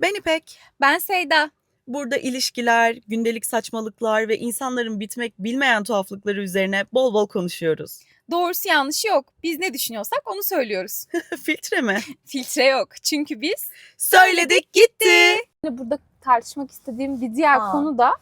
Ben İpek. Ben Seyda. Burada ilişkiler, gündelik saçmalıklar ve insanların bitmek bilmeyen tuhaflıkları üzerine bol bol konuşuyoruz. Doğrusu yanlışı yok. Biz ne düşünüyorsak onu söylüyoruz. Filtre mi? Filtre yok. Çünkü biz Söyledik gitti. burada tartışmak istediğim bir diğer Aa. konu da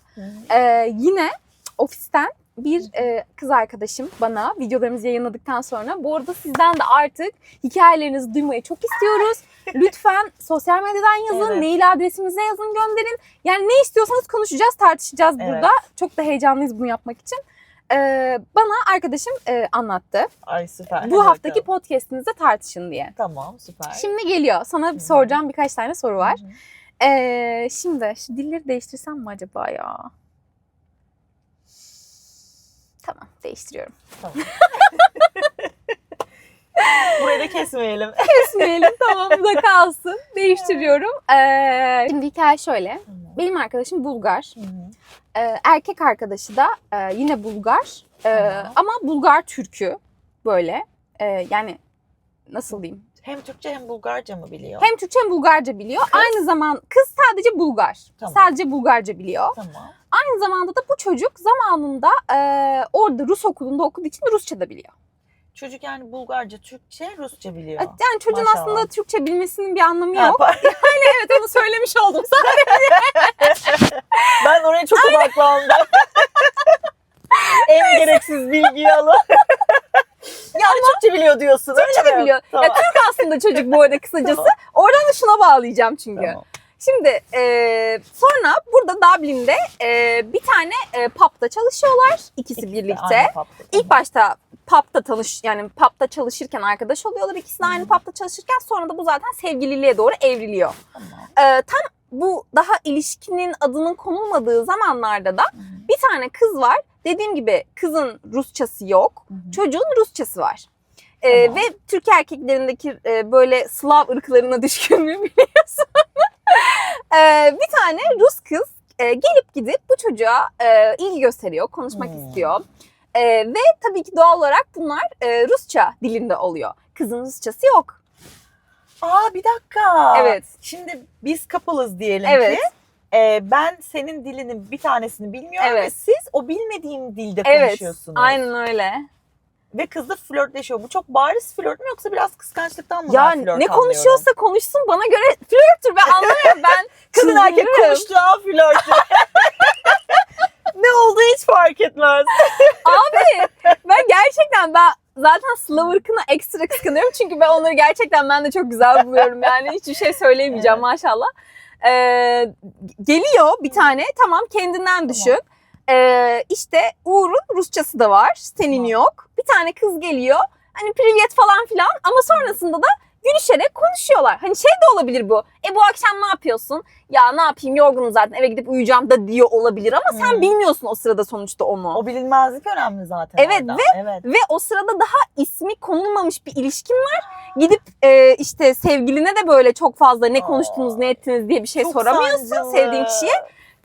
e, yine ofisten bir e, kız arkadaşım bana videolarımızı yayınladıktan sonra bu arada sizden de artık hikayelerinizi duymayı çok istiyoruz. Lütfen sosyal medyadan yazın, Evet. mail adresimize yazın, gönderin. Yani ne istiyorsanız konuşacağız, tartışacağız Evet. burada. Çok da heyecanlıyız bunu yapmak için. E, bana arkadaşım e, anlattı. Ay süper. Bu Hadi haftaki bakalım. podcastinizde tartışın diye. Tamam süper. Şimdi geliyor. Sana Hı. soracağım birkaç tane soru var. Ee, şimdi şu dilleri değiştirsem mi acaba ya? Tamam değiştiriyorum. Tamam. Burayı da kesmeyelim. Kesmeyelim tamam da kalsın. Değiştiriyorum. Ee, şimdi hikaye şöyle. Benim arkadaşım Bulgar. Ee, erkek arkadaşı da e, yine Bulgar. Ee, Tamam. ama Bulgar Türkü böyle. Ee, yani nasıl diyeyim? Hem Türkçe hem Bulgarca mı biliyor? Hem Türkçe hem Bulgarca biliyor. Aynı zaman kız sadece Bulgar. Tamam. Sadece Bulgarca biliyor. Tamam. Aynı zamanda da bu çocuk zamanında e, orada Rus okulunda okuduğu için Rusça da biliyor. Çocuk yani Bulgarca, Türkçe, Rusça biliyor. Yani çocuğun Maşallah. aslında Türkçe bilmesinin bir anlamı Ha, yok. pardon. evet onu söylemiş oldum sadece. ben oraya çok odaklandım. en gereksiz bilgiyi alın. yani Türkçe biliyor diyorsun Türkçe öyle de mi? biliyor. Tamam. Ya Türk aslında çocuk bu arada kısacası. Oradan da şuna bağlayacağım çünkü. Tamam. Şimdi e, sonra burada Dublin'de e, bir tane e, pub'da çalışıyorlar. ikisi İkisi birlikte. İlk başta pub'da tanış yani pub'da çalışırken arkadaş oluyorlar. İkisi de aynı pub'da çalışırken sonra da bu zaten sevgililiğe doğru evriliyor. Ee, tam bu daha ilişkinin adının konulmadığı zamanlarda da bir tane kız var. Dediğim gibi kızın Rusçası yok. Çocuğun Rusçası var. Ee, Tamam. Ve Türk erkeklerindeki e, böyle Slav ırklarına düşkünlüğü biliyorsun. Ee, bir tane Rus kız e, gelip gidip bu çocuğa e, ilgi gösteriyor, konuşmak Hmm. istiyor. E, ve tabii ki doğal olarak bunlar e, Rusça dilinde oluyor. Kızın Rusçası yok. Aa bir dakika. Evet. Şimdi biz kapalız diyelim Evet. ki. Ee, ben senin dilinin bir tanesini bilmiyorum Evet. ve siz o bilmediğim dilde Evet. konuşuyorsunuz. Aynen öyle. Ve kız da flörtleşiyor. Bu çok bariz flört mü yoksa biraz kıskançlıktan mı ben Ya flört ne anlıyorum? konuşuyorsa konuşsun bana göre flörttür ben anlamıyorum ben. Kadın erkek konuştuğu an flörtü. ne olduğu hiç fark etmez. Abi ben gerçekten ben zaten Slav ırkını ekstra kıskanıyorum çünkü ben onları gerçekten ben de çok güzel buluyorum yani hiçbir şey söyleyemeyeceğim Evet. maşallah. Ee, geliyor bir tane tamam kendinden düşün. Ee, işte Uğur'un Rusçası da var senin Tamam. yok. Bir tane kız geliyor hani privyet falan filan ama sonrasında da gülüşerek konuşuyorlar. Hani şey de olabilir bu. E bu akşam ne yapıyorsun? Ya ne yapayım yorgunum zaten eve gidip uyuyacağım da diyor olabilir ama sen Hmm. bilmiyorsun o sırada sonuçta onu. O bilinmezlik önemli zaten Evet, orada. Evet. Ve o sırada daha ismi konulmamış bir ilişkin var. Gidip e, işte sevgiline de böyle çok fazla ne konuştunuz ne ettiniz diye bir şey Çok soramıyorsun sancılı. sevdiğin kişiye.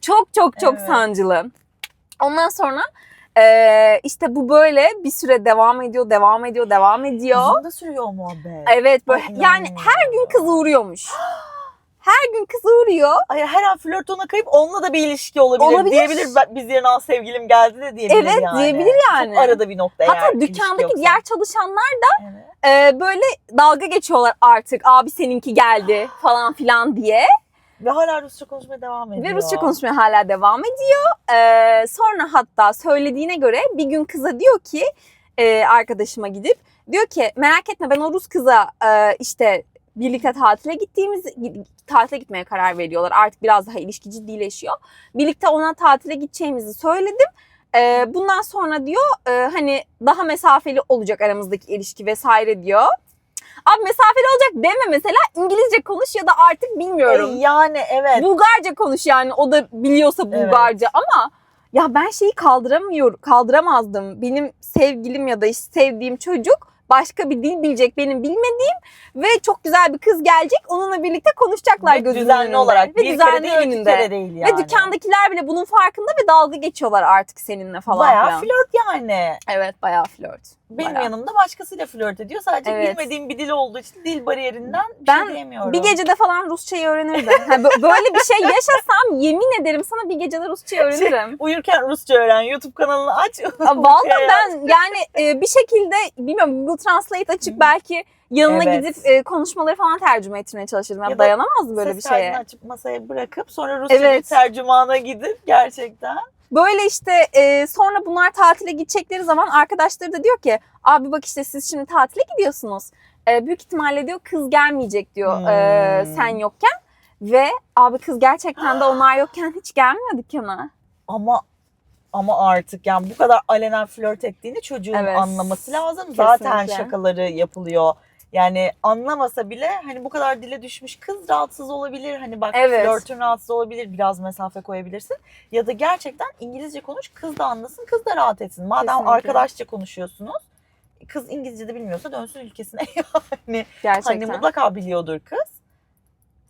Çok çok çok Evet. sancılı. Ondan sonra e, işte bu böyle bir süre devam ediyor, devam ediyor, devam ediyor. Uzun da sürüyor o muhabbet. Evet böyle Ay, yani her gün kız uğruyormuş. Her gün kız uğruyor. Ay, her an flört ona kayıp onunla da bir ilişki olabilir. Olabilir. Diyebilir "Ben- biz yarın al sevgilim geldi de diyebilir Evet, yani. diyebilir yani. Çok arada bir nokta Hatta dükkandaki diğer çalışanlar Evet. e, böyle dalga geçiyorlar artık. Abi seninki geldi falan filan diye. Ve hala Rusça konuşmaya devam ediyor. Ve Rusça konuşmaya hala devam ediyor. Ee, sonra hatta söylediğine göre bir gün kıza diyor ki e, arkadaşıma gidip diyor ki merak etme ben o Rus kıza e, işte birlikte tatile gittiğimiz tatile gitmeye karar veriyorlar. Artık biraz daha ilişki ciddileşiyor. Birlikte ona tatile gideceğimizi söyledim. Ee, bundan sonra diyor e, hani daha mesafeli olacak aramızdaki ilişki vesaire diyor. Abi mesafeli olacak deme mesela İngilizce konuş ya da artık bilmiyorum. E, yani evet. Bulgarca konuş yani o da biliyorsa Bulgarca ama ya ben şeyi kaldıramıyorum, kaldıramazdım. Benim sevgilim ya da işte sevdiğim çocuk başka bir dil bilecek benim bilmediğim ve çok güzel bir kız gelecek. Onunla birlikte konuşacaklar Ve gözümün düzenli önünde. olarak ve bir düzenli kere değil önünde. kere değil yani. Ve dükkandakiler bile bunun farkında ve dalga geçiyorlar artık seninle falan Bayağı filan. flört yani. Evet bayağı flört. Benim Bayağı. yanımda başkasıyla flört ediyor. Sadece Evet. bilmediğim bir dil olduğu için dil bariyerinden bir Ben şey diyemiyorum. Bir gecede falan Rusçayı öğrenirdim. Bö- böyle bir şey yaşasam yemin ederim sana bir gecede Rusçayı öğrenirim. Uyurken Rusça öğren. YouTube kanalını aç. Vallahi ben yani e, bir şekilde bilmiyorum Translate açıp belki yanına Evet. gidip e, konuşmaları falan tercüme etmeye çalışırım. Ya Ya da dayanamazdım böyle bir Ses kaydını şeye. açıp masaya bırakıp sonra Rusça Evet. bir tercümana gidip gerçekten. Böyle işte e, sonra bunlar tatile gidecekleri zaman arkadaşları da diyor ki abi bak işte siz şimdi tatile gidiyorsunuz. E, büyük ihtimalle diyor kız gelmeyecek diyor e, Hmm. sen yokken. Ve abi kız gerçekten de onlar yokken hiç gelmiyor dükkana. Ama ama artık yani bu kadar alenen flört ettiğini çocuğun Evet. anlaması lazım. Zaten Kesinlikle. şakaları yapılıyor. Yani anlamasa bile hani bu kadar dile düşmüş kız rahatsız olabilir. Hani bak Evet. flörtün rahatsız olabilir. Biraz mesafe koyabilirsin. Ya da gerçekten İngilizce konuş. Kız da anlasın. Kız da rahat etsin. Madem Kesinlikle. arkadaşça konuşuyorsunuz. Kız İngilizce de bilmiyorsa dönsün ülkesine. yani Gerçekten. hani mutlaka biliyordur kız.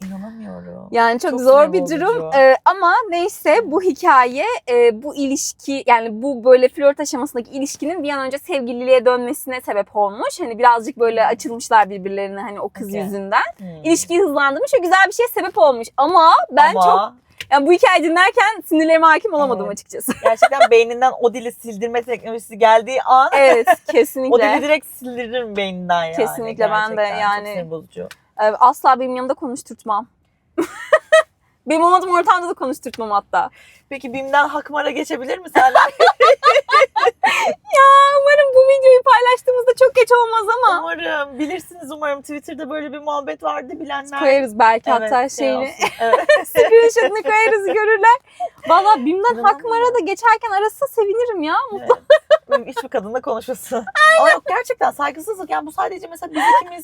İnanamıyorum. Yani çok, Çok zor bir durum Ee, ama neyse bu hikaye e, bu ilişki yani bu böyle flört aşamasındaki ilişkinin bir an önce sevgililiğe dönmesine sebep olmuş. Hani birazcık böyle açılmışlar birbirlerine hani o kız Okey. yüzünden. Hmm. İlişkiyi hızlandırmış ve güzel bir şeye sebep olmuş. Ama ben Ama çok yani bu hikaye dinlerken sinirlerime hakim olamadım Evet. açıkçası. gerçekten beyninden o dili sildirme teknolojisi geldiği an evet o dili kesinlikle. direkt sildiririm beyninden yani. Kesinlikle ben de Gerçekten çok yani- sinir bozucu. Ee, Asla benim yanımda konuşturtmam. benim olmadığım ortamda da konuşturtmam hatta. Peki BİM'den Hakmar'a geçebilir mi senle? Umarım bu videoyu paylaştığımızda çok geç olmaz ama. umarım. Bilirsiniz umarım Twitter'da böyle bir muhabbet vardı bilenler. Koyarız belki Evet, hatta şey şeyini. olsun. Evet. Screenshot'ını koyarız görürler. Valla BİM'den. Hakmar'a da geçerken arasa sevinirim ya. evet. Benim Hiçbir kadınla konuşmasın. Ama yok gerçekten saygısızlık. Yani bu sadece mesela biz ikimiz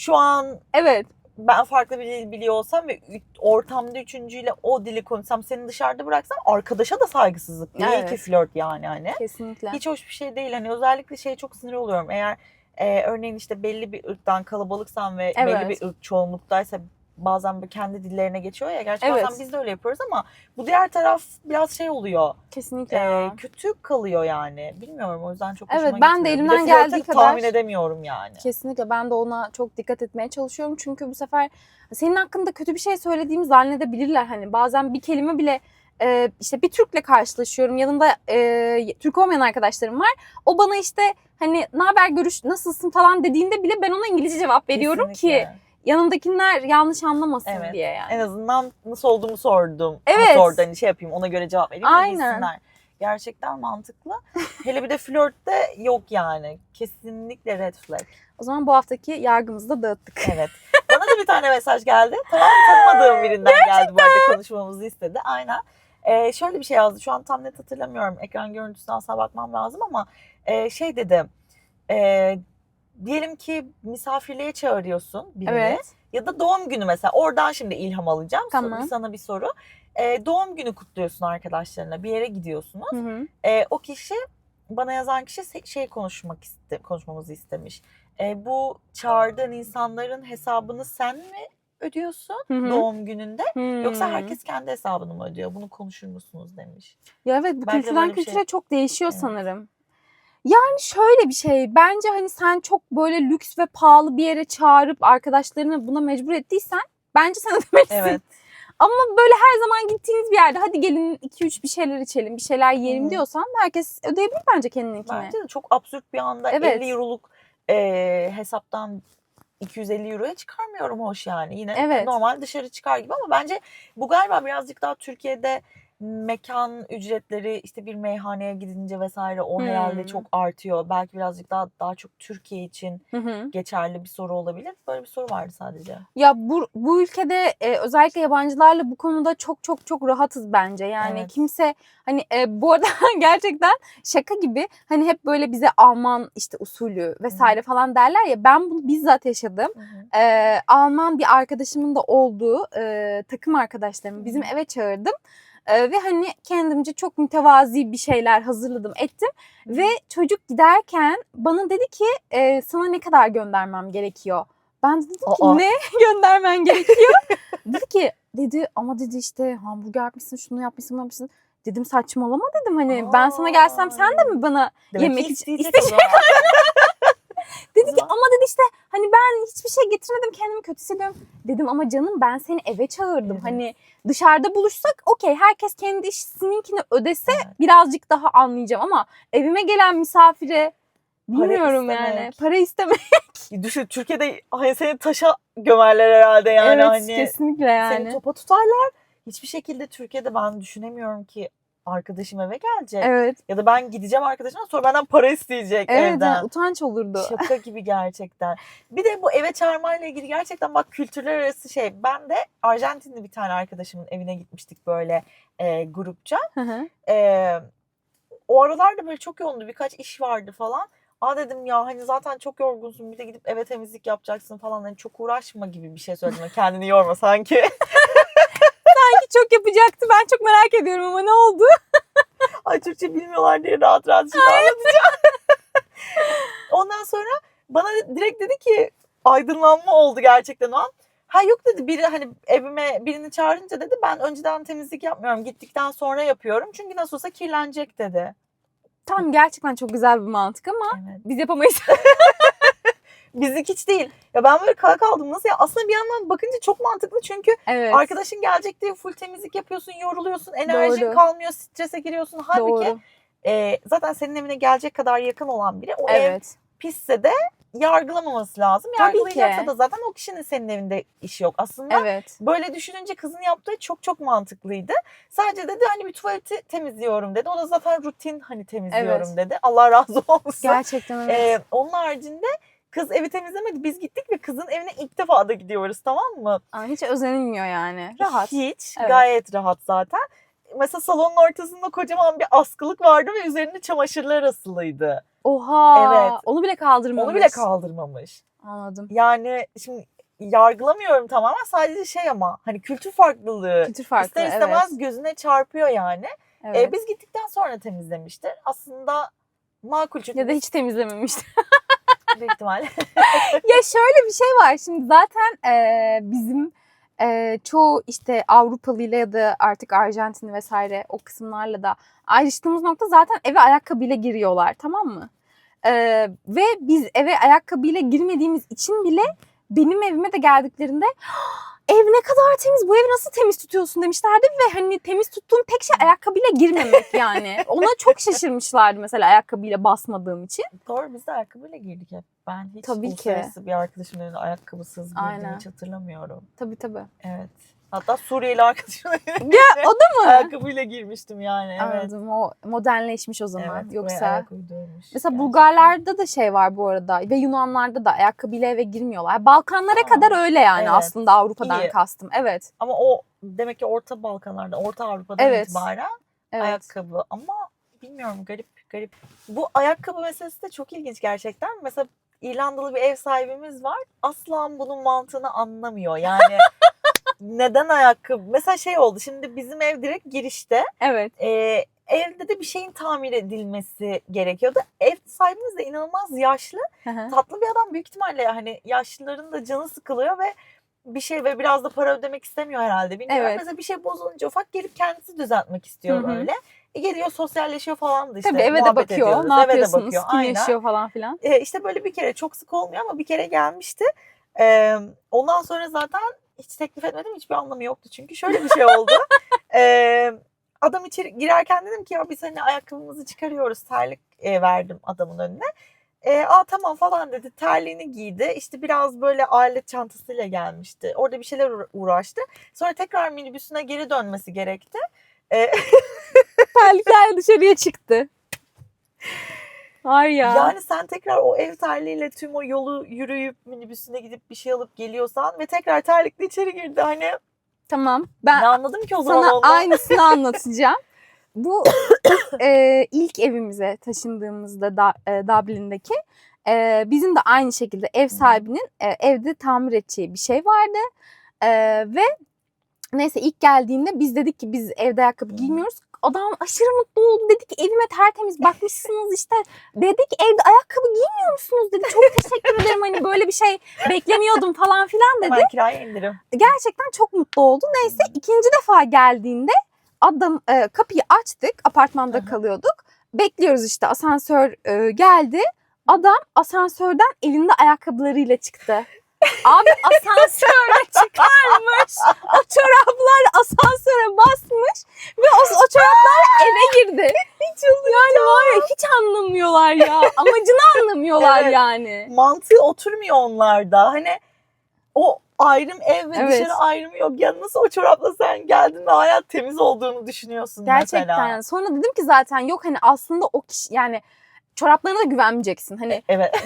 şu an Evet. ben farklı bir dil biliyor olsam ve ortamda üçüncüyle o dili konuşsam seni dışarıda bıraksam arkadaşa da saygısızlık değil Evet. ki flört yani hani. Kesinlikle. Hiç hoş bir şey değil. Hani özellikle şey çok sinir oluyorum. Eğer e, örneğin işte belli bir ırktan kalabalıksan ve Evet. belli bir ırk çoğunluktaysa bazen böyle kendi dillerine geçiyor ya. Gerçi Evet. bazen biz de öyle yapıyoruz ama bu diğer taraf biraz şey oluyor. Kesinlikle. e, kötü kalıyor yani. Bilmiyorum o yüzden çok Evet, hoşuma ben de gitmiyor. Bir elimden flörte geldiği kadar- tahmin edemiyorum yani. Kesinlikle ben de ona çok dikkat etmeye çalışıyorum. Çünkü bu sefer senin hakkında kötü bir şey söylediğimi zannedebilirler. Hani bazen bir kelime bile e, işte bir Türk'le karşılaşıyorum. Yanında e, Türk olmayan arkadaşlarım var. O bana işte hani ne haber görüş nasılsın falan dediğinde bile ben ona İngilizce cevap veriyorum ki Kesinlikle. Yanındakiler yanlış anlamasın Evet. diye yani. En azından nasıl olduğumu sordum. Evet. Sordu hani şey yapayım ona göre cevap vereyim. de Aynen. bilsinler. Gerçekten mantıklı. Hele bir de flörtte yok yani. Kesinlikle red flag. O zaman bu haftaki yargımızı da dağıttık. Evet. Bana da bir tane mesaj geldi. Tamam tanımadığım birinden geldi bu arada konuşmamızı istedi. Aynen. Ee, şöyle bir şey yazdı. Şu an tam net hatırlamıyorum. Ekran görüntüsüne asla bakmam lazım ama e, şey dedi. E, diyelim ki misafirliğe çağırıyorsun birini. Evet. Ya da doğum günü mesela. Oradan şimdi ilham alacağım. Tamam. Sana bir soru. E, doğum günü kutluyorsun arkadaşlarına. Bir yere gidiyorsunuz. Hı hı. E, o kişi bana yazan kişi şey konuşmak iste, konuşmamızı istemiş. E, bu çağırdığın insanların hesabını sen mi ödüyorsun Hı hı. doğum gününde yoksa Hmm. herkes kendi hesabını mı ödüyor? Bunu konuşur musunuz demiş. Ya evet bu Bence kültürden kültüre şey. çok değişiyor Evet. sanırım. Yani şöyle bir şey. Bence hani sen çok böyle lüks ve pahalı bir yere çağırıp arkadaşlarını buna mecbur ettiysen bence sen ödemelisin. Evet. Ama böyle her zaman gittiğiniz bir yerde hadi gelin 2-3 bir şeyler içelim, bir şeyler yiyelim Hı. diyorsan herkes ödeyebilir bence kendininkini. Bence de çok absürt bir anda Evet. 50 euroluk e, hesaptan 250 euroya çıkarmıyorum hoş yani. Yine Evet. normal dışarı çıkar gibi ama bence bu galiba birazcık daha Türkiye'de mekan ücretleri işte bir meyhaneye gidince vesaire o herhalde Hmm. çok artıyor. Belki birazcık daha daha çok Türkiye için Hı hı. geçerli bir soru olabilir. Böyle bir soru vardı sadece. Ya bu, bu ülkede e, özellikle yabancılarla bu konuda çok çok çok rahatız bence. Yani Evet. kimse hani e, bu arada gerçekten şaka gibi hani hep böyle bize Alman işte usulü vesaire falan derler ya ben bunu bizzat yaşadım. E, Alman bir arkadaşımın da olduğu e, takım arkadaşlarımı bizim eve çağırdım. Ee, ve hani kendimce çok mütevazi bir şeyler hazırladım ettim. Ve çocuk giderken bana dedi ki e, sana ne kadar göndermem gerekiyor? Ben de dedim ki Aa. ne göndermen gerekiyor? dedi ki dedi ama dedi işte hamburger yapmışsın şunu yapmışsın bunu yapmışsın. Dedim saçmalama dedim hani ben sana gelsem sen de mi bana Demek yemek için- isteyecek o zaman. Dedi ki ama dedi işte hani ben hiçbir şey getirmedim kendimi kötü hissediyorum. Dedim ama canım ben seni eve çağırdım. Evet. Hani dışarıda buluşsak okey herkes kendi işininkini ödese Evet. birazcık daha anlayacağım ama evime gelen misafire Para bilmiyorum yani. istemek. Para istemek. Düşün Türkiye'de hani seni taşa gömerler herhalde yani evet hani. kesinlikle yani. Seni topa tutarlar. Hiçbir şekilde Türkiye'de ben düşünemiyorum ki arkadaşım eve gelecek. Evet. Ya da ben gideceğim arkadaşıma sonra benden para isteyecek Evet evden. yani utanç olurdu. Şaka gibi gerçekten. Bir de bu eve çağırmayla ilgili gerçekten bak kültürler arası şey. Ben de Arjantinli bir tane arkadaşımın evine gitmiştik böyle e, grupça. Hı hı. E, o aralarda böyle çok yoğundu. Birkaç iş vardı falan. Aa dedim ya hani zaten çok yorgunsun bir de gidip eve temizlik yapacaksın falan. Hani çok uğraşma gibi bir şey söyledim. Kendini yorma sanki. Çok yapacaktı ben çok merak ediyorum ama ne oldu? Ay Türkçe bilmiyorlar diye rahat rahat şimdi anlatacağım. Ondan sonra bana direkt dedi ki aydınlanma oldu gerçekten o an. Ha yok dedi biri hani evime birini çağırınca dedi ben önceden temizlik yapmıyorum gittikten sonra yapıyorum. Çünkü nasıl olsa kirlenecek dedi. Tam gerçekten çok güzel bir mantık ama Evet. biz yapamayız. Bizlik hiç değil. Ya ben böyle kala kaldım nasıl ya? Aslında bir yandan bakınca çok mantıklı çünkü evet. arkadaşın gelecek diye full temizlik yapıyorsun, yoruluyorsun, enerjin Doğru. kalmıyor, strese giriyorsun. Halbuki Doğru. e, zaten senin evine gelecek kadar yakın olan biri o ev Evet. pisse de yargılamaması lazım. Yargılayacaksa da zaten o kişinin senin evinde işi yok. Aslında Evet. böyle düşününce kızın yaptığı çok çok mantıklıydı. Sadece dedi hani bir tuvaleti temizliyorum dedi. O da zaten rutin hani temizliyorum Evet. dedi. Allah razı olsun. Gerçekten evet. Ee, onun haricinde kız evi temizlemedi. Biz gittik ve kızın evine ilk defa da gidiyoruz tamam mı? Aa, hiç özenilmiyor yani. Rahat. Hiç. Evet. Gayet rahat zaten. Mesela salonun ortasında kocaman bir askılık vardı ve üzerinde çamaşırlar asılıydı. Oha. Evet. Onu bile kaldırmamış. Onu bile kaldırmamış. Anladım. Yani şimdi yargılamıyorum tamamen sadece şey ama hani kültür farklılığı Kültür farklı. ister istemez evet. gözüne çarpıyor yani. evet. Ee, biz gittikten sonra temizlemiştir. Aslında makul çünkü Ya da hiç temizlememişti. büyük ihtimalle. ya şöyle bir şey var. Şimdi zaten e, bizim e, çoğu işte Avrupalı ile ya da artık Arjantin vesaire o kısımlarla da ayrıştığımız nokta zaten eve ayakkabıyla giriyorlar tamam mı? E, ve biz eve ayakkabıyla girmediğimiz için bile benim evime de geldiklerinde ev ne kadar temiz bu evi nasıl temiz tutuyorsun demişlerdi ve hani temiz tuttuğum tek şey ayakkabıyla girmemek yani. Ona çok şaşırmışlardı mesela ayakkabıyla basmadığım için. Doğru biz de ayakkabıyla girdik hep. Ben hiç Tabii ki. bir arkadaşımın evine ayakkabısız girdiğimi Aynen. hiç hatırlamıyorum. Tabii tabii. Evet. Hatta Suriyeli arkadaşımın evine Ya o da mı? ayakkabıyla girmiştim yani. Evet. Anladım. O modernleşmiş o zaman. Evet, buraya Yoksa ayak uydurmuş mesela gerçekten. Bulgarlarda da şey var bu arada ve Yunanlarda da ayakkabıyla eve girmiyorlar. Balkanlara Aa, kadar öyle yani evet. aslında Avrupa'dan İyi. kastım. Evet. Ama o demek ki Orta Balkanlarda, Orta Avrupa'dan Evet. itibaren Evet. ayakkabı ama bilmiyorum garip garip. Bu ayakkabı meselesi de çok ilginç gerçekten. Mesela İrlandalı bir ev sahibimiz var. Asla bunun mantığını anlamıyor. Yani neden ayakkabı? Mesela şey oldu. Şimdi bizim ev direkt girişte. Evet. Ee, evde de bir şeyin tamir edilmesi gerekiyordu. Ev sahibimiz de inanılmaz yaşlı. Hı hı. Tatlı bir adam büyük ihtimalle hani yaşlıların da canı sıkılıyor ve bir şey ve biraz da para ödemek istemiyor herhalde. Bilmiyorum. Evet. Mesela bir şey bozulunca ufak gelip kendisi düzeltmek istiyor Hı hı. böyle. E geliyor sosyalleşiyor falan da işte. Tabii eve de bakıyor. ediyoruz. Ne Eve de yapıyorsunuz? bakıyor, Kim aynen. yaşıyor falan filan. E, işte böyle bir kere çok sık olmuyor ama bir kere gelmişti. E, ondan sonra zaten hiç teklif etmedim. Hiçbir anlamı yoktu çünkü. Şöyle bir şey oldu. e, adam içeri girerken dedim ki ya biz hani ayakkabımızı çıkarıyoruz. Terlik e, verdim adamın önüne. E, Aa tamam falan dedi. Terliğini giydi. İşte biraz böyle alet çantasıyla gelmişti. Orada bir şeyler uğra- uğraştı. Sonra tekrar minibüsüne geri dönmesi gerekti. E, Terlikler dışarıya çıktı. Var ya. Yani sen tekrar o ev terliğiyle tüm o yolu yürüyüp minibüsüne gidip bir şey alıp geliyorsan ve tekrar terlikle içeri girdi. Hani Tamam. Ben ne anladım ki o zaman sana ondan? aynısını anlatacağım. Bu e, ilk evimize taşındığımızda da, e, Dublin'deki e, bizim de aynı şekilde ev sahibinin e, evde tamir edeceği bir şey vardı. E, ve Neyse ilk geldiğinde biz dedik ki biz evde ayakkabı giymiyoruz. Adam aşırı mutlu oldu. Dedi ki evime tertemiz bakmışsınız işte. Dedik evde ayakkabı giymiyor musunuz dedi. Çok teşekkür ederim hani böyle bir şey beklemiyordum falan filan dedi. Hemen kiraya indirim. Gerçekten çok mutlu oldu. Neyse ikinci defa geldiğinde adam e, kapıyı açtık. Apartmanda hı. kalıyorduk. Bekliyoruz işte asansör e, geldi. Adam asansörden elinde ayakkabılarıyla çıktı. Abi asansöre çıkarmış. O çoraplar asansöre basmış ve o, o çoraplar eve girdi. Hiç yani var ya hiç anlamıyorlar ya. Amacını anlamıyorlar Evet. yani. Mantığı oturmuyor onlarda. Hani o ayrım ev ve Evet. dışarı ayrımı yok. Ya nasıl o çorapla sen geldin ve hayat temiz olduğunu düşünüyorsun Gerçekten. mesela. Sonra dedim ki zaten yok hani aslında o kişi yani çoraplarına da güvenmeyeceksin. Hani Evet.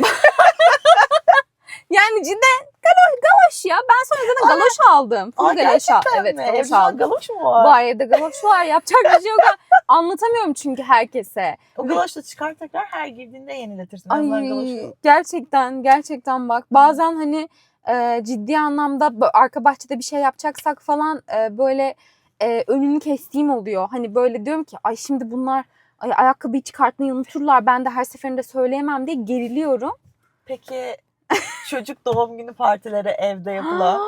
yani cidden galoş, galoş ya. Ben sonra zaten galoş aldım. Full Aa, galoş aldım. gerçekten Evet mi? galoş Evde aldım. galoş mu var? Var evde galoş var. Yapacak bir şey yok. Anlatamıyorum çünkü herkese. O galoşla çıkar tekrar her girdiğinde yeniletirsin. En Ay gerçekten gerçekten bak bazen hani e, ciddi anlamda bö- arka bahçede bir şey yapacaksak falan e, böyle e, önünü kestiğim oluyor. Hani böyle diyorum ki ay şimdi bunlar ay, ayakkabıyı çıkartmayı unuturlar ben de her seferinde söyleyemem diye geriliyorum. Peki çocuk doğum günü partileri evde yapılan.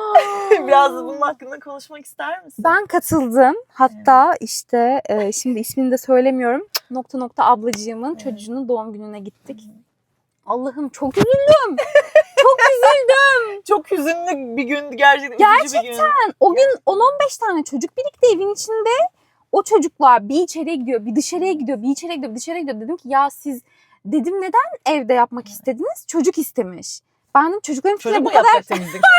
Biraz da bunun hakkında konuşmak ister misin? Ben katıldım. Hatta işte e, şimdi ismini de söylemiyorum. Nokta nokta ablacığımın Evet. çocuğunun doğum gününe gittik. Allah'ım çok üzüldüm. çok üzüldüm. Çok hüzünlü bir gündü gerçekten. Üzücü bir gün. O gün 10-15 tane çocuk birlikte evin içinde. O çocuklar bir içeriye gidiyor, bir dışarıya gidiyor, bir içeriye gidiyor, bir dışarıya gidiyor. Dedim ki ya siz dedim neden evde yapmak istediniz? Çocuk istemiş. Ben dedim çocukların fikrine Çocuk bu mu kadar yapacak temizlik?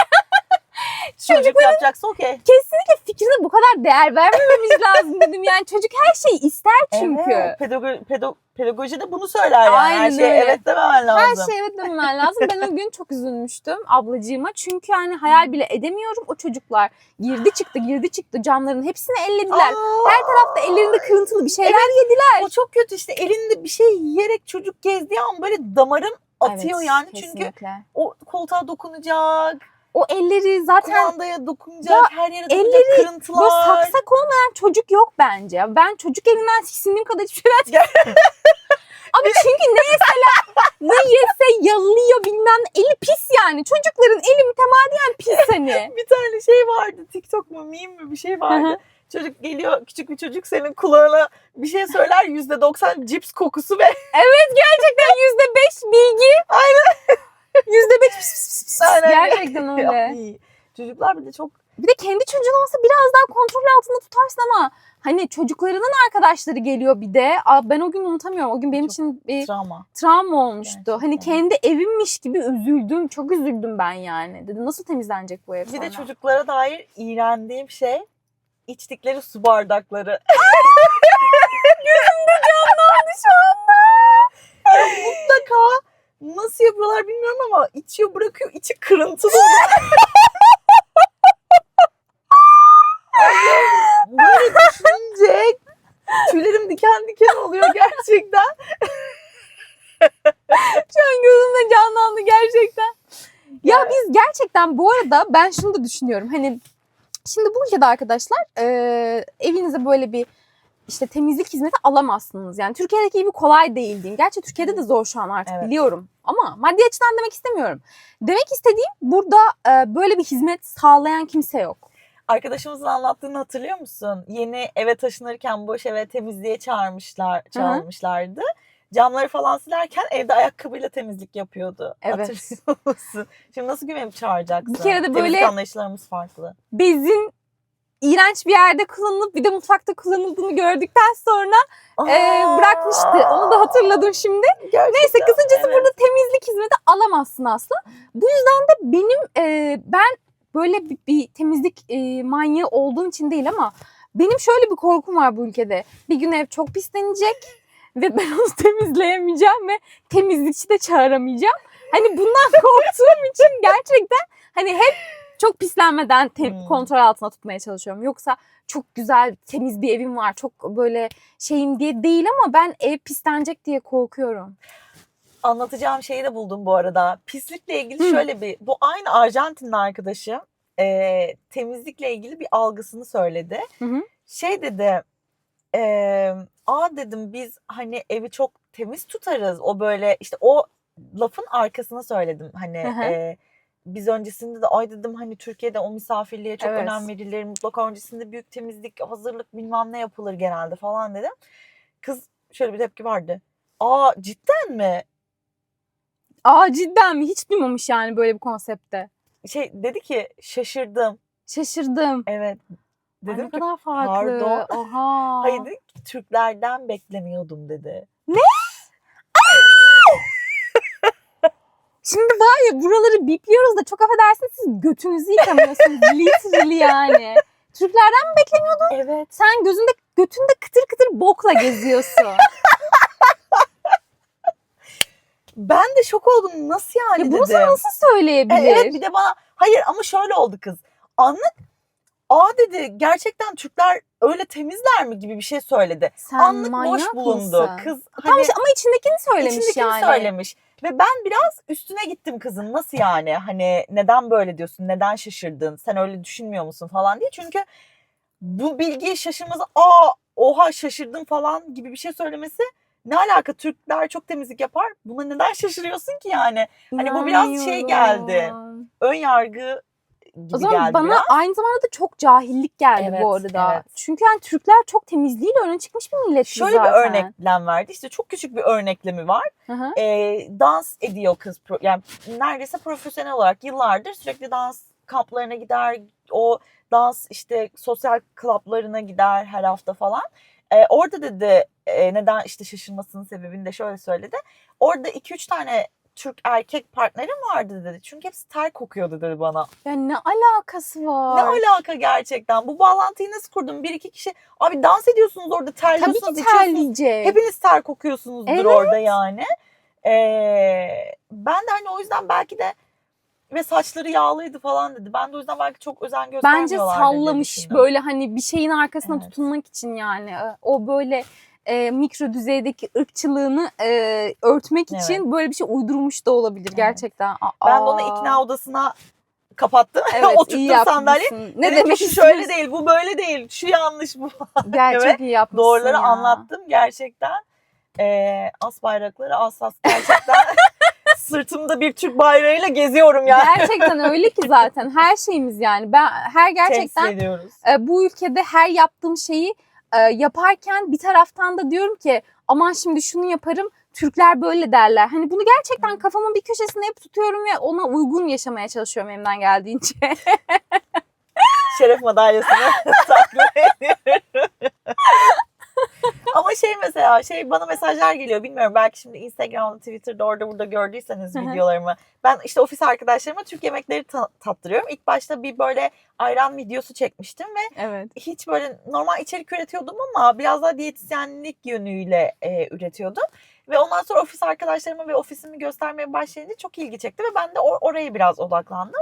Çocuk yapacaksa okey. kesinlikle fikrine bu kadar değer vermememiz lazım dedim. Yani çocuk her şeyi ister çünkü. Evet, pedago- pedo- pedagoji de bunu söyler yani. Her Aynen şeye öyle. evet dememen lazım. Her şey evet dememen lazım. Ben o gün çok üzülmüştüm ablacığıma. Çünkü yani hayal bile edemiyorum. O çocuklar girdi çıktı girdi çıktı camların hepsini ellediler. Aa, Her tarafta ellerinde kırıntılı bir şeyler yediler. o çok kötü işte elinde bir şey yiyerek çocuk gezdiği an böyle damarım atıyor Evet, yani. Çünkü kesinlikle. o koltuğa dokunacak, o elleri zaten kumandaya dokunacak, her yere dokunacak elleri kırıntılar. böyle saksak olmayan çocuk yok bence. Ben çocuk elinden tiksindiğim kadar hiçbir şeyler Abi çünkü ne yeseler, ne yese yalıyor bilmem. Eli pis yani. Çocukların eli mütemadiyen pis hani. bir tane şey vardı TikTok mu meme mi bir şey vardı. Çocuk geliyor küçük bir çocuk senin kulağına bir şey söyler yüzde doksan cips kokusu ve Gerçekten yüzde beş bilgi. Aynen. Yüzde beş. Aynen. Gerçekten öyle. Ay, Çocuklar bir de çok Bir de kendi çocuğun olsa biraz daha kontrol altında tutarsın ama hani çocuklarının arkadaşları geliyor bir de. Aa, Ben o gün unutamıyorum. O gün benim Çok için bir travma. travma olmuştu. Gerçekten. Hani kendi evimmiş gibi üzüldüm. Çok üzüldüm ben yani. Dedim nasıl temizlenecek bu ev Bir sonra? de çocuklara dair iğrendiğim şey içtikleri su bardakları. şu anda. Mutlaka nasıl yapıyorlar bilmiyorum ama içiyor bırakıyor içi kırıntılı. Böyle düşününce tüylerim diken diken oluyor gerçekten. Şu an gözümde canlandı gerçekten. Ya biz gerçekten bu arada ben şunu da düşünüyorum. Hani şimdi bu ülkede arkadaşlar e, evinize böyle bir işte temizlik hizmeti alamazsınız. Yani Türkiye'deki gibi kolay değil diyeyim. Gerçi Türkiye'de de zor şu an artık Evet. biliyorum. Ama maddi açıdan demek istemiyorum. Demek istediğim burada e, böyle bir hizmet sağlayan kimse yok. Arkadaşımızın anlattığını hatırlıyor musun? Yeni eve taşınırken boş eve temizliğe çağırmışlar, çağırmışlardı. Camları falan silerken evde ayakkabıyla temizlik yapıyordu. Evet. Hatırlıyor musun? Şimdi nasıl güvenip çağıracaksın? Bir kere de Temizlik böyle- anlayışlarımız farklı. Bezin iğrenç bir yerde kullanılıp bir de mutfakta kullanıldığını gördükten sonra e, bırakmıştı. Onu da hatırladım şimdi. gerçekten, Neyse kısacası evet. burada temizlik hizmeti alamazsın asla. Bu yüzden de benim e, ben böyle bir, bir temizlik e, manyağı olduğum için değil ama benim şöyle bir korkum var bu ülkede. Bir gün ev çok pislenecek ve ben onu temizleyemeyeceğim ve temizlikçi de çağıramayacağım. Hani bundan korktuğum için gerçekten hani hep çok pislenmeden te- Hmm. kontrol altına tutmaya çalışıyorum. Yoksa çok güzel temiz bir evim var çok böyle şeyim diye değil ama ben ev pislenecek diye korkuyorum. Anlatacağım şeyi de buldum bu arada. Pislikle ilgili Hı. şöyle bir, bu aynı Arjantinli arkadaşım. e, temizlikle ilgili bir algısını söyledi. Hı hı. Şey dedi, e, aa dedim biz hani evi çok temiz tutarız. O böyle işte o lafın arkasını söyledim. Hani Hı hı. biz öncesinde de ay dedim hani Türkiye'de o misafirliğe çok Evet. önem verilir. Mutlaka öncesinde büyük temizlik, hazırlık bilmem ne yapılır genelde falan dedim. Kız şöyle bir tepki vardı. Aa cidden mi? Aa cidden mi? Hiç duymamış yani böyle bir konsepte. Şey dedi ki şaşırdım. Şaşırdım. Evet. Ay, Dedim ne ki kadar farklı. pardon. Oha. hayır dedi ki Türklerden beklemiyordum dedi. Şimdi var ya buraları bipliyoruz da çok affedersiniz siz götünüzü yıkamıyorsunuz. Literally yani. Türklerden mi beklemiyordun? Evet. Sen gözünde götünde kıtır kıtır bokla geziyorsun. Ben de şok oldum. Nasıl yani ya bunu dedim. sana nasıl söyleyebilir? Evet bir de bana hayır ama şöyle oldu kız. Anlık Aa dedi gerçekten Türkler öyle temizler mi gibi bir şey söyledi. Sen Anlık boş bulundu. mısın? Kız Tamam hani işte ama içindekini söylemiş içindekini yani. söylemiş. Ve ben biraz üstüne gittim kızın. Nasıl yani? Hani neden böyle diyorsun? Neden şaşırdın? Sen öyle düşünmüyor musun falan diye. Çünkü bu bilgiye şaşırması aa oha şaşırdım falan gibi bir şey söylemesi ne alaka? Türkler çok temizlik yapar. Buna neden şaşırıyorsun ki yani? Hani bu biraz şey geldi. Ön yargı gibi O zaman geldi bana biraz. aynı zamanda da çok cahillik geldi Evet, bu arada. evet. Çünkü yani Türkler çok temizliğiyle öne çıkmış bir millet Şöyle zaten. bir örneklem verdi. İşte çok küçük bir örneklemi var. Hı hı. Ee, dans ediyor kız. Yani neredeyse profesyonel olarak yıllardır sürekli dans kamplarına gider. O dans işte sosyal klaplarına gider her hafta falan. Ee, orada dedi e, neden işte şaşırmasının sebebini de şöyle söyledi. Orada 2-3 tane Türk erkek partnerim vardı dedi. Çünkü hepsi ter kokuyordu dedi bana. Ya ne alakası var? Ne alaka gerçekten? Bu bağlantıyı nasıl kurdun? Bir iki kişi abi dans ediyorsunuz orada Tabii terliyorsunuz, ki içiyorsunuz. terleyecek. Hepiniz ter kokuyorsunuzdur Evet. orada yani. Ee, ben de hani o yüzden belki de ve saçları yağlıydı falan dedi. Ben de o yüzden belki çok özen Bence göstermiyorlar diye sallamış böyle hani bir şeyin arkasına Evet. tutunmak için yani. O böyle e, mikro düzeydeki ırkçılığını e, örtmek Evet. için böyle bir şey uydurmuş da olabilir Evet. gerçekten. Aa. Ben de onu ikna odasına kapattım. Evet, Oturttum sandalye. Ne Dedim demek ki şöyle değil, bu böyle değil, şu yanlış bu. Gel, Evet, iyi yapmışsın Doğruları ya. anlattım gerçekten. Ee, as bayrakları as as gerçekten. Sırtımda bir Türk bayrağıyla geziyorum yani. Gerçekten öyle ki zaten her şeyimiz yani. Ben her gerçekten e, bu ülkede her yaptığım şeyi e, yaparken bir taraftan da diyorum ki aman şimdi şunu yaparım Türkler böyle derler. Hani bunu gerçekten kafamın bir köşesine hep tutuyorum ve ona uygun yaşamaya çalışıyorum elimden geldiğince. şeref madalyasını takdim ediyorum. Ama şey mesela şey bana mesajlar geliyor bilmiyorum belki şimdi Instagram'da Twitter'da orada burada gördüyseniz videolarımı. Ben işte ofis arkadaşlarıma Türk yemekleri ta- tattırıyorum. İlk başta bir böyle ayran videosu çekmiştim ve evet. hiç böyle normal içerik üretiyordum ama biraz daha diyetisyenlik yönüyle e, üretiyordum. Ve ondan sonra ofis arkadaşlarıma ve ofisimi göstermeye başlayınca çok ilgi çekti ve ben de or- oraya biraz odaklandım.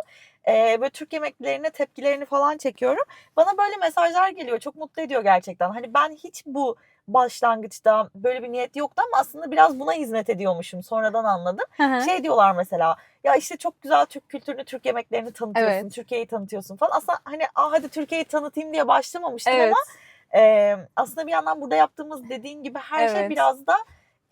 E, böyle Türk yemeklerine tepkilerini falan çekiyorum. Bana böyle mesajlar geliyor. Çok mutlu ediyor gerçekten. Hani ben hiç bu başlangıçta böyle bir niyet yoktu ama aslında biraz buna hizmet ediyormuşum. Sonradan anladım. Hı hı. Şey diyorlar mesela ya işte çok güzel Türk kültürünü, Türk yemeklerini tanıtıyorsun, Evet. Türkiye'yi tanıtıyorsun falan. Aslında hani ah hadi Türkiye'yi tanıtayım diye başlamamıştım evet. ama e, aslında bir yandan burada yaptığımız dediğin gibi her şey Evet. biraz da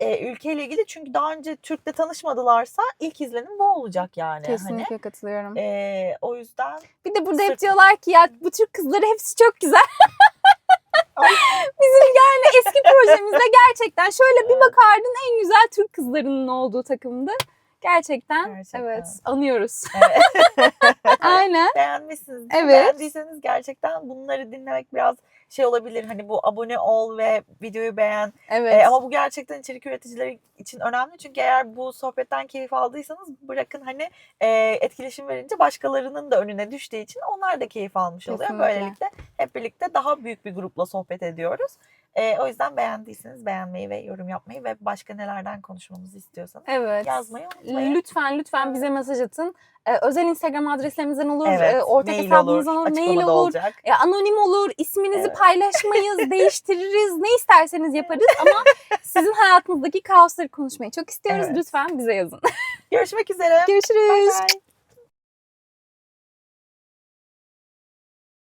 e, ülkeyle ilgili. Çünkü daha önce Türk'le tanışmadılarsa ilk izlenim bu olacak yani. Kesinlikle katılıyorum. Hani, e, o yüzden Bir de burada hep Sırt- diyorlar ki ya bu Türk kızları hepsi çok güzel. Bizim yani eski projemizde gerçekten şöyle bir bakardın en güzel Türk kızlarının olduğu takımdı. Gerçekten, Gerçekten. evet anıyoruz. Evet. Aynen. beğenmişsiniz. Evet. Beğendiyseniz gerçekten bunları dinlemek biraz şey olabilir. Hani bu abone ol ve videoyu beğen. Evet. Ee, ama bu gerçekten içerik üreticileri için önemli. Çünkü eğer bu sohbetten keyif aldıysanız bırakın hani e, etkileşim verince başkalarının da önüne düştüğü için onlar da keyif almış oluyor. Kesinlikle. Böylelikle hep birlikte daha büyük bir grupla sohbet ediyoruz. E, o yüzden beğendiyseniz beğenmeyi ve yorum yapmayı ve başka nelerden konuşmamızı istiyorsanız evet. yazmayı unutmayın. Lütfen lütfen bize mesaj atın. Ee, özel Instagram adreslerimizden olur, Evet, e, ortak hesabımızdan olur, mail olur, olacak. e, anonim olur, isminizi Evet. paylaşmayız, değiştiririz, ne isterseniz yaparız ama sizin hayatınızdaki kaosları konuşmayı çok istiyoruz. Evet. Lütfen bize yazın. Görüşmek üzere. Görüşürüz. Bye bye.